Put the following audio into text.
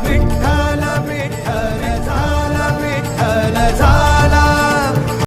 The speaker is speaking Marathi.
the big time.